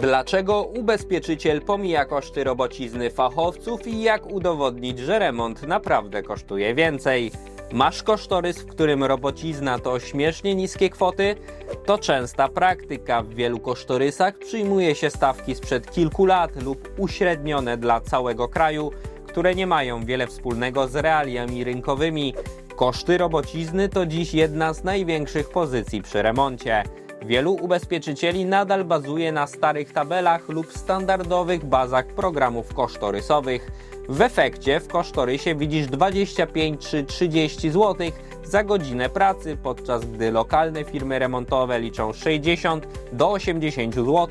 Dlaczego ubezpieczyciel pomija koszty robocizny fachowców i jak udowodnić, że remont naprawdę kosztuje więcej? Masz kosztorys, w którym robocizna to śmiesznie niskie kwoty? To częsta praktyka. W wielu kosztorysach przyjmuje się stawki sprzed kilku lat lub uśrednione dla całego kraju, które nie mają wiele wspólnego z realiami rynkowymi. Koszty robocizny to dziś jedna z największych pozycji przy remoncie. Wielu ubezpieczycieli nadal bazuje na starych tabelach lub standardowych bazach programów kosztorysowych. W efekcie w kosztorysie widzisz 25 czy 30 zł za godzinę pracy, podczas gdy lokalne firmy remontowe liczą 60 do 80 zł,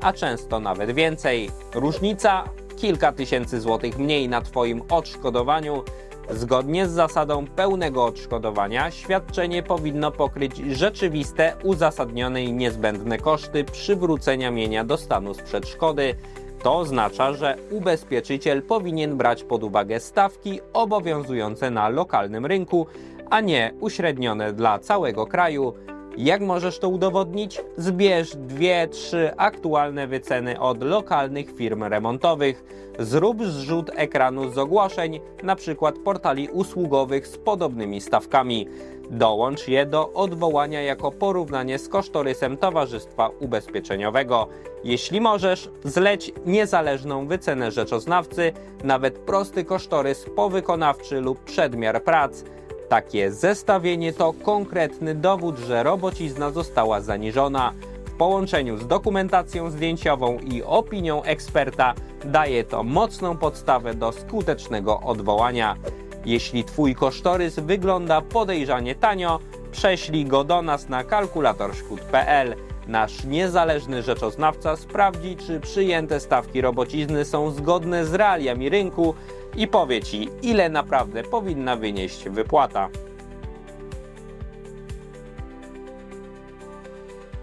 a często nawet więcej. Różnica kilka tysięcy złotych mniej na Twoim odszkodowaniu. Zgodnie z zasadą pełnego odszkodowania, świadczenie powinno pokryć rzeczywiste, uzasadnione i niezbędne koszty przywrócenia mienia do stanu sprzed szkody. To oznacza, że ubezpieczyciel powinien brać pod uwagę stawki obowiązujące na lokalnym rynku, a nie uśrednione dla całego kraju. Jak możesz to udowodnić? Zbierz dwie, trzy aktualne wyceny od lokalnych firm remontowych. Zrób zrzut ekranu z ogłoszeń, np. portali usługowych z podobnymi stawkami. Dołącz je do odwołania jako porównanie z kosztorysem Towarzystwa Ubezpieczeniowego. Jeśli możesz, zleć niezależną wycenę rzeczoznawcy, nawet prosty kosztorys powykonawczy lub przedmiar prac. Takie zestawienie to konkretny dowód, że robocizna została zaniżona. W połączeniu z dokumentacją zdjęciową i opinią eksperta daje to mocną podstawę do skutecznego odwołania. Jeśli Twój kosztorys wygląda podejrzanie tanio, prześlij go do nas na kalkulatorszkód.pl. Nasz niezależny rzeczoznawca sprawdzi, czy przyjęte stawki robocizny są zgodne z realiami rynku i powie Ci, ile naprawdę powinna wynieść wypłata.